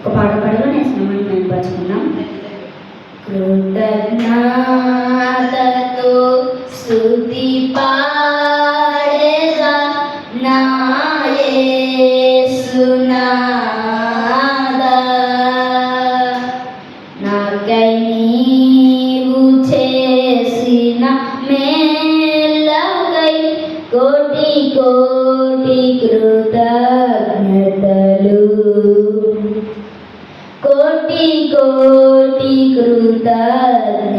ఒక పాట పాడుగా నేను సినిమాని మెరుగుపరుచుకున్నాం. కృతజ్ఞతతో స్థుతి పాడేదా నాయసునాదా నాకై నీవు చేసిన మేలకై కోటి కోటి good.